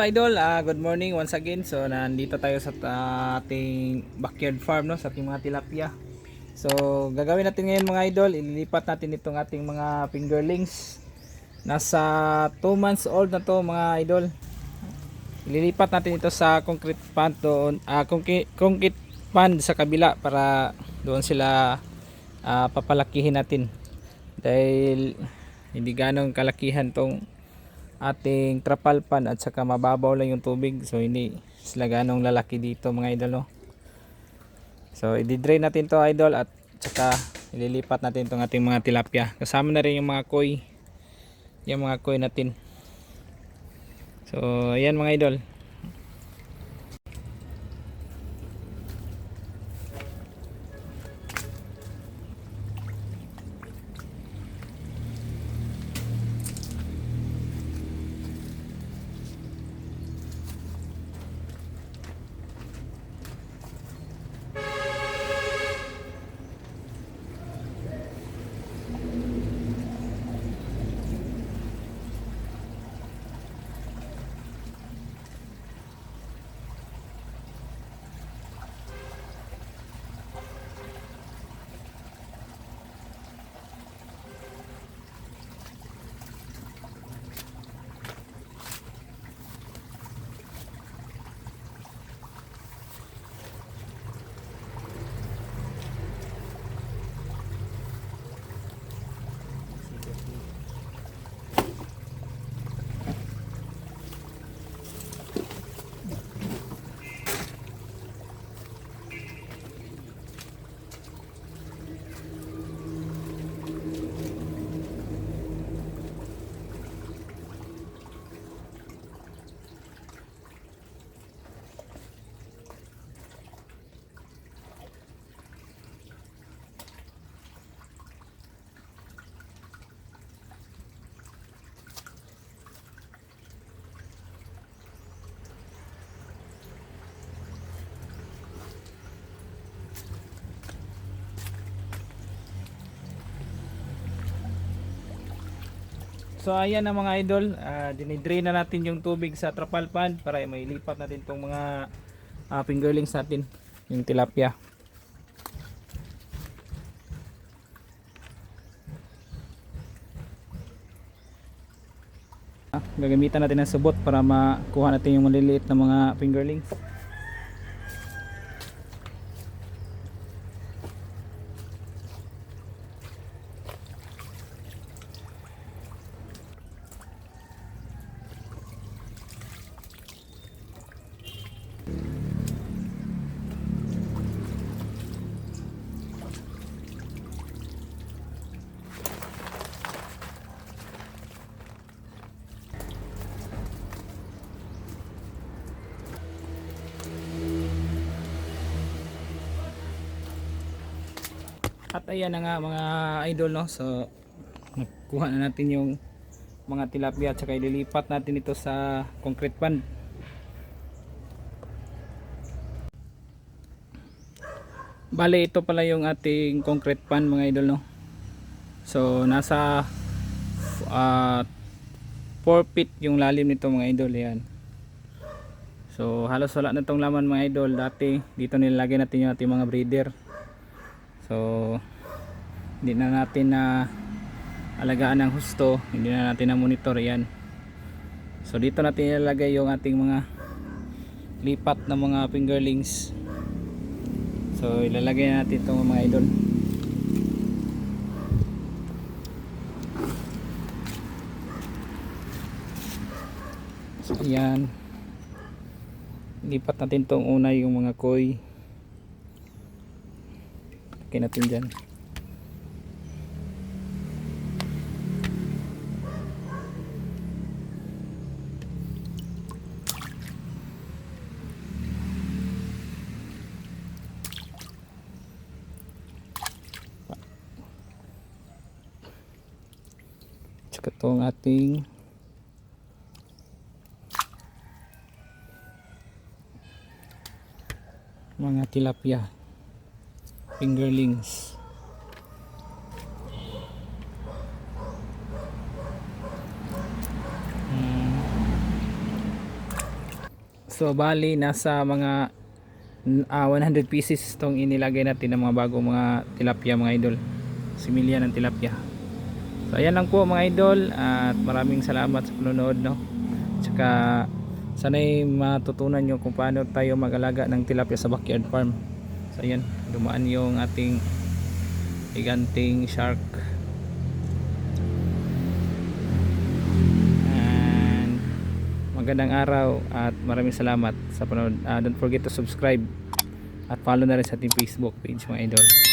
Idol, ah, good morning once again. So nandito tayo sa ating backyard farm no, sa ating mga tilapia. So gagawin natin ngayon mga idol, ililipat natin itong ating mga fingerlings. Nasa 2 months old na to mga idol. Ililipat natin ito sa concrete pond doon, ah, concrete, concrete pond sa kabila para doon sila ah, papalakihin natin. Dahil hindi ganong kalakihan tong ating trapal pan at saka mababaw lang yung tubig. So hindi sila ganong lalaki dito mga idol no? so i-drain natin to idol at saka ililipat natin tong ating mga tilapia. Kasama na rin yung mga koi. Yung mga koi natin. So ayan mga idol So ayan na mga idol, uh, dinidrain na natin yung tubig sa trapal pan para may lipat natin tong mga ah, fingerlings natin, yung tilapia. Ah, gagamitan natin ng subot para makuha natin yung maliliit na mga fingerlings. At ayan na nga mga idol no. So nakuha na natin yung mga tilapia at saka ililipat natin ito sa concrete pond. Bale ito pala yung ating concrete pond mga idol no. So nasa uh, 4 feet yung lalim nito mga idol yan. So halos wala na tong laman mga idol. Dati dito nilagay natin yung ating mga breeder. So hindi na natin na alagaan ng husto, hindi na natin na monitor 'yan. So dito natin ilalagay yung ating mga lipat na mga fingerlings. So ilalagay natin itong mga idol. So ayan. Lipat natin tong una yung mga koi. Lagay natin dyan. Tsaka itong ating mga tilapia fingerlings Hmm. So bali nasa mga ah, 100 pieces tong inilagay natin ng mga bagong mga tilapia mga idol. Similya ng tilapia. So ayan lang po mga idol at maraming salamat sa panonood no. Tsaka sana'y matutunan nyo kung paano tayo mag-alaga ng tilapia sa backyard farm. So ayan, dumaan yung ating giganting shark. And magandang araw at maraming salamat sa panonood. Ah, don't forget to subscribe at follow na rin sa ating Facebook page mga idol.